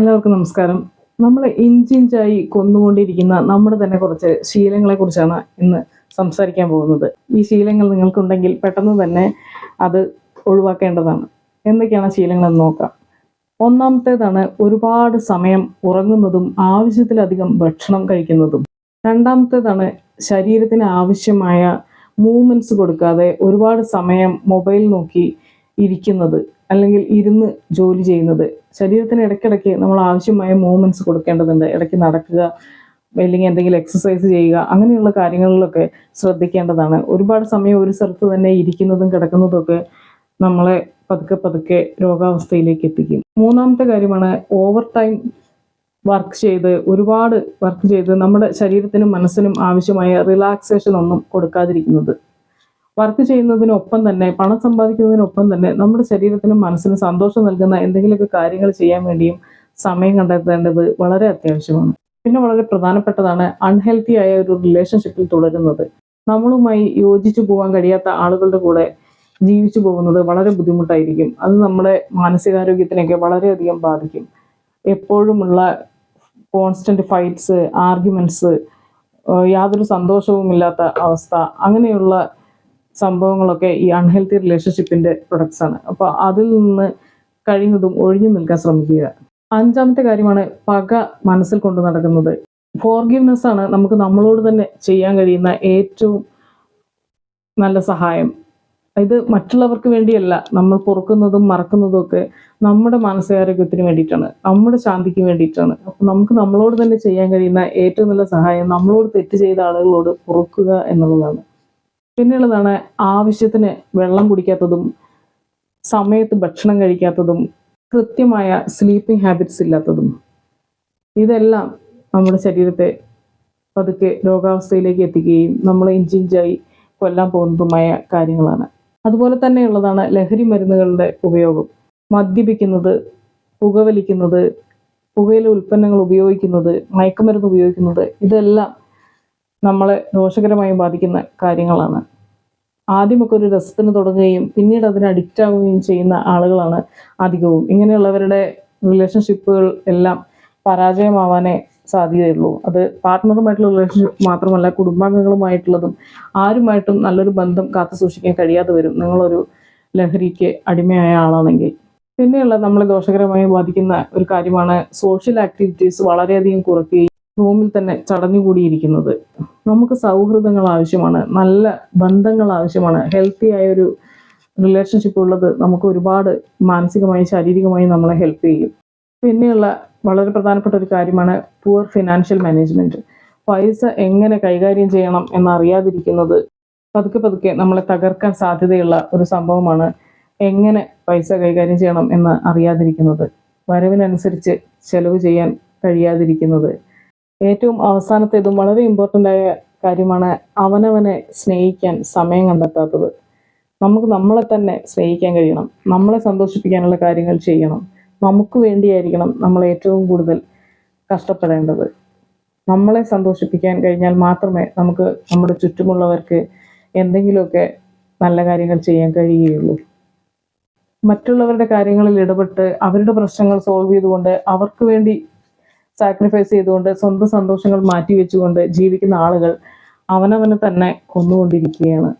എല്ലാവർക്കും നമസ്കാരം. നമ്മൾ ഇഞ്ചിഞ്ചായി കൊന്നുകൊണ്ടിരിക്കുന്ന നമ്മുടെ തന്നെ കുറച്ച് ശീലങ്ങളെ കുറിച്ചാണ് ഇന്ന് സംസാരിക്കാൻ പോകുന്നത്. ഈ ശീലങ്ങൾ നിങ്ങൾക്കുണ്ടെങ്കിൽ പെട്ടെന്ന് തന്നെ അത് ഒഴിവാക്കേണ്ടതാണ്. എന്തൊക്കെയാണ് ശീലങ്ങളെന്ന് നോക്കാം. ഒന്നാമത്തേതാണ് ഒരുപാട് സമയം ഉറങ്ങുന്നതും ആവശ്യത്തിലധികം ഭക്ഷണം കഴിക്കുന്നതും. രണ്ടാമത്തേതാണ് ശരീരത്തിന് ആവശ്യമായ മൂവ്മെന്റ്സ് കൊടുക്കാതെ ഒരുപാട് സമയം മൊബൈൽ നോക്കി ഇരിക്കുന്നത്. അല്ലെങ്കിൽ ഇരുന്ന് ജോലി ചെയ്യുന്നത്. ശരീരത്തിന് ഇടയ്ക്കിടയ്ക്ക് നമ്മൾ ആവശ്യമായ മൂവ്മെന്റ്സ് കൊടുക്കേണ്ടതുണ്ട്. ഇടയ്ക്ക് നടക്കുക അല്ലെങ്കിൽ എന്തെങ്കിലും എക്സസൈസ് ചെയ്യുക അങ്ങനെയുള്ള കാര്യങ്ങളിലൊക്കെ ശ്രദ്ധിക്കേണ്ടതാണ്. ഒരുപാട് സമയം ഒരു സ്ഥലത്ത് തന്നെ ഇരിക്കുന്നതും കിടക്കുന്നതും ഒക്കെ നമ്മളെ പതുക്കെ പതുക്കെ രോഗാവസ്ഥയിലേക്ക് എത്തിക്കും. മൂന്നാമത്തെ കാര്യമാണ് ഓവർ ടൈം വർക്ക് ചെയ്ത് ഒരുപാട് വർക്ക് ചെയ്ത് നമ്മുടെ ശരീരത്തിനും മനസ്സിനും ആവശ്യമായ റിലാക്സേഷൻ ഒന്നും കൊടുക്കാതിരിക്കുന്നത്. വർക്ക് ചെയ്യുന്നതിനൊപ്പം തന്നെ പണം സമ്പാദിക്കുന്നതിനൊപ്പം തന്നെ നമ്മുടെ ശരീരത്തിനും മനസ്സിനും സന്തോഷം നൽകുന്ന എന്തെങ്കിലുമൊക്കെ കാര്യങ്ങൾ ചെയ്യാൻ വേണ്ടിയും സമയം കണ്ടെത്തേണ്ടത് വളരെ അത്യാവശ്യമാണ്. പിന്നെ വളരെ പ്രധാനപ്പെട്ടതാണ് അൺഹെൽത്തി ആയ ഒരു റിലേഷൻഷിപ്പിൽ തുടരുന്നത്. നമ്മളുമായി യോജിച്ചു പോകാൻ കഴിയാത്ത ആളുകളുടെ കൂടെ ജീവിച്ചു പോകുന്നത് വളരെ ബുദ്ധിമുട്ടായിരിക്കും. അത് നമ്മുടെ മാനസികാരോഗ്യത്തിനൊക്കെ വളരെയധികം ബാധിക്കും. എപ്പോഴുമുള്ള കോൺസ്റ്റന്റ് ഫൈറ്റ്സ് ആർഗ്യുമെന്റ്സ് യാതൊരു സന്തോഷവുമില്ലാത്ത അവസ്ഥ അങ്ങനെയുള്ള സംഭവങ്ങളൊക്കെ ഈ അൺഹെൽത്തി റിലേഷൻഷിപ്പിന്റെ പ്രൊഡക്ട്സ് ആണ്. അപ്പോൾ അതിൽ നിന്ന് കഴിയുന്നതും ഒഴിഞ്ഞു നിൽക്കാൻ ശ്രമിക്കുക. അഞ്ചാമത്തെ കാര്യമാണ് പക മനസ്സിൽ കൊണ്ട് നടക്കുന്നത്. ഫോർഗിവ്നെസ് ആണ് നമുക്ക് നമ്മളോട് തന്നെ ചെയ്യാൻ കഴിയുന്ന ഏറ്റവും നല്ല സഹായം. ഇത് മറ്റുള്ളവർക്ക് വേണ്ടിയല്ല നമ്മൾ പൊറുക്കുന്നതും മറക്കുന്നതും ഒക്കെ നമ്മുടെ മാനസികാരോഗ്യത്തിന് വേണ്ടിയിട്ടാണ് നമ്മുടെ ശാന്തിക്ക് വേണ്ടിയിട്ടാണ്. അപ്പം നമുക്ക് നമ്മളോട് തന്നെ ചെയ്യാൻ കഴിയുന്ന ഏറ്റവും നല്ല സഹായം നമ്മളോട് തെറ്റ് ചെയ്ത ആളുകളോട് പൊറുക്കുക എന്നുള്ളതാണ്. പിന്നെയുള്ളതാണ് ആവശ്യത്തിന് വെള്ളം കുടിക്കാത്തതും സമയത്ത് ഭക്ഷണം കഴിക്കാത്തതും കൃത്യമായ സ്ലീപ്പിംഗ് ഹാബിറ്റ്സ് ഇല്ലാത്തതും. ഇതെല്ലാം നമ്മുടെ ശരീരത്തെ പതുക്കെ രോഗാവസ്ഥയിലേക്ക് എത്തിക്കുകയും നമ്മൾ ഇഞ്ചിഞ്ചായി കൊല്ലാൻ പോകുന്നതുമായ കാര്യങ്ങളാണ്. അതുപോലെ തന്നെയുള്ളതാണ് ലഹരി മരുന്നുകളുടെ ഉപയോഗം. മദ്യപിക്കുന്നത് പുകവലിക്കുന്നത് പുകയിലെ ഉൽപ്പന്നങ്ങൾ ഉപയോഗിക്കുന്നത് മയക്കുമരുന്ന് ഉപയോഗിക്കുന്നത് ഇതെല്ലാം നമ്മളെ ദോഷകരമായി ബാധിക്കുന്ന കാര്യങ്ങളാണ്. ആദ്യമൊക്കെ ഒരു രസത്തിന് തുടങ്ങുകയും പിന്നീട് അതിന് അഡിക്റ്റ് ആവുകയും ചെയ്യുന്ന ആളുകളാണ് അധികവും. ഇങ്ങനെയുള്ളവരുടെ റിലേഷൻഷിപ്പുകൾ എല്ലാം പരാജയമാവാനേ സാധ്യതയുള്ളൂ. അത് പാർട്ട്ണറുമായിട്ടുള്ള റിലേഷൻഷിപ്പ് മാത്രമല്ല കുടുംബാംഗങ്ങളുമായിട്ടുള്ളതും ആരുമായിട്ടും നല്ലൊരു ബന്ധം കാത്തു സൂക്ഷിക്കാൻ കഴിയാതെ വരും. നിങ്ങളൊരു ലഹരിക്ക് അടിമയായ ആളാണെങ്കിൽ. പിന്നെയുള്ള നമ്മളെ ദോഷകരമായി ബാധിക്കുന്ന ഒരു കാര്യമാണ് സോഷ്യൽ ആക്ടിവിറ്റീസ് വളരെയധികം കുറയ്ക്കുകയും റൂമിൽ തന്നെ ചടഞ്ഞുകൂടിയിരിക്കുന്നത്. നമുക്ക് സൗഹൃദങ്ങൾ ആവശ്യമാണ് നല്ല ബന്ധങ്ങൾ ആവശ്യമാണ്. ഹെൽത്തി ആയൊരു റിലേഷൻഷിപ്പ് ഉള്ളത് നമുക്ക് ഒരുപാട് മാനസികമായി ശാരീരികമായി നമ്മളെ ഹെൽപ്പ് ചെയ്യും. പിന്നെയുള്ള വളരെ പ്രധാനപ്പെട്ട ഒരു കാര്യമാണ് പുവർ ഫിനാൻഷ്യൽ മാനേജ്മെന്റ് പൈസ എങ്ങനെ കൈകാര്യം ചെയ്യണം എന്നറിയാതിരിക്കുന്നത് പതുക്കെ പതുക്കെ നമ്മളെ തകർക്കാൻ സാധ്യതയുള്ള ഒരു സംഭവമാണ് എങ്ങനെ പൈസ കൈകാര്യം ചെയ്യണം എന്ന് അറിയാതിരിക്കുന്നത്. വരവിനനുസരിച്ച് ചെലവ് ചെയ്യാൻ കഴിയാതിരിക്കുന്നത്. ഏറ്റവും അവസാനത്തേതും വളരെ ഇമ്പോർട്ടന്റ് ആയ കാര്യമാണ് അവനവനെ സ്നേഹിക്കാൻ സമയം കണ്ടെത്താത്തത്. നമുക്ക് നമ്മളെ തന്നെ സ്നേഹിക്കാൻ കഴിയണം. നമ്മളെ സന്തോഷിപ്പിക്കാനുള്ള കാര്യങ്ങൾ ചെയ്യണം. നമുക്ക് വേണ്ടിയായിരിക്കണം നമ്മൾ ഏറ്റവും കൂടുതൽ കഷ്ടപ്പെടേണ്ടത്. നമ്മളെ സന്തോഷിപ്പിക്കാൻ കഴിഞ്ഞാൽ മാത്രമേ നമുക്ക് നമ്മുടെ ചുറ്റുമുള്ളവർക്ക് എന്തെങ്കിലുമൊക്കെ നല്ല കാര്യങ്ങൾ ചെയ്യാൻ കഴിയുകയുള്ളൂ. മറ്റുള്ളവരുടെ കാര്യങ്ങളിൽ ഇടപെട്ട് അവരുടെ പ്രശ്നങ്ങൾ സോൾവ് ചെയ്തുകൊണ്ട് അവർക്ക് വേണ്ടി സാക്രിഫൈസ് ചെയ്തുകൊണ്ട് സ്വന്തം സന്തോഷങ്ങൾ മാറ്റി വെച്ചുകൊണ്ട് ജീവിക്കുന്ന ആളുകൾ അവനവനെ തന്നെ കൊന്നുകൊണ്ടിരിക്കുകയാണ്.